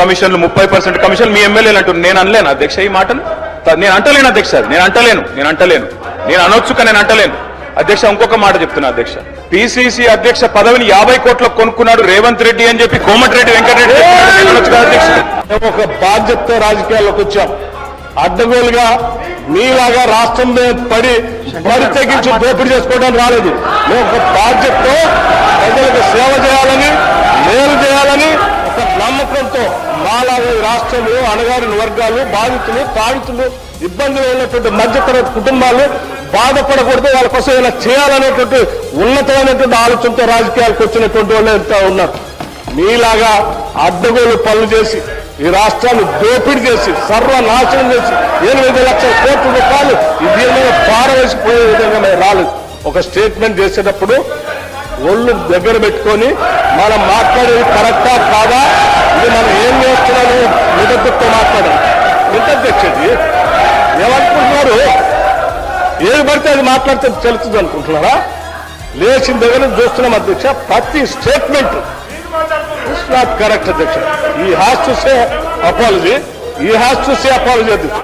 కమిషన్లు ముప్పై percent commission మీ ఎమ్మెల్యేలు అంటున్నారు. నేను అనలేను అధ్యక్ష ఈ మాటలు నేను అంటలేను అధ్యక్ష నేను అంటలేను. నేను అంటలేను. నేను అనొచ్చు నేను అంటలేను. అధ్యక్ష ఇంకొక మాట చెప్తున్నా అధ్యక్ష. పిసిసి అధ్యక్ష పదవిని యాభై కోట్లకు కొనుక్కున్నాడు రేవంత్ రెడ్డి అని చెప్పి కోమటిరెడ్డి వెంకటరెడ్డి అధ్యక్ష. ఒక బాధ్యత రాజకీయాల్లోకి వచ్చాం. అడ్డగోలుగా మీలాగా రాష్ట్రం పడి బరి తెగించి దోపిడీ చేసుకోవడానికి రాలేదు. మేము ఒక బాధ్యతతో ప్రజలకు సేవ చేయాలని మేలు చేయాలని ఒక అలాగే ఈ రాష్ట్రంలో అణగారిన వర్గాలు బాధితులు తాడితులు ఇబ్బందులు ఉన్నటువంటి మధ్యతరగతి కుటుంబాలు బాధపడకూడదు. వాళ్ళ కోసం ఇలా చేయాలనేటువంటి ఉన్నతమైనటువంటి ఆలోచనతో రాజకీయాలకు వచ్చినటువంటి వాళ్ళు ఎంత ఉన్నారు? మీలాగా అడ్డగోలు పనులు చేసి ఈ రాష్ట్రాన్ని దోపిడీ చేసి సర్వనాశనం చేసి ఎనిమిది లక్షల కోట్ల రూపాయలు ఇది దీని పారవేసిపోయే విధంగా మేము రాలేదు. ఒక స్టేట్మెంట్ చేసేటప్పుడు ఒళ్ళు దగ్గర పెట్టుకొని మనం మాట్లాడేది కరెక్టా కాదా ఇది మనం ఏం చేస్తున్నాము నిబద్ధతతో మాట్లాడాలి. ఎంత అధ్యక్షుడి? ఏమనుకుంటున్నారు ఏది పడితే అది మాట్లాడితే తెలుస్తుంది అనుకుంటున్నారా? లేచిన దగ్గర చూస్తున్నాం అధ్యక్ష ప్రతి స్టేట్మెంట్ ఇట్స్ నాట్ కరెక్ట్ అధ్యక్ష. He has to say apology he has to say apology అధ్యక్ష.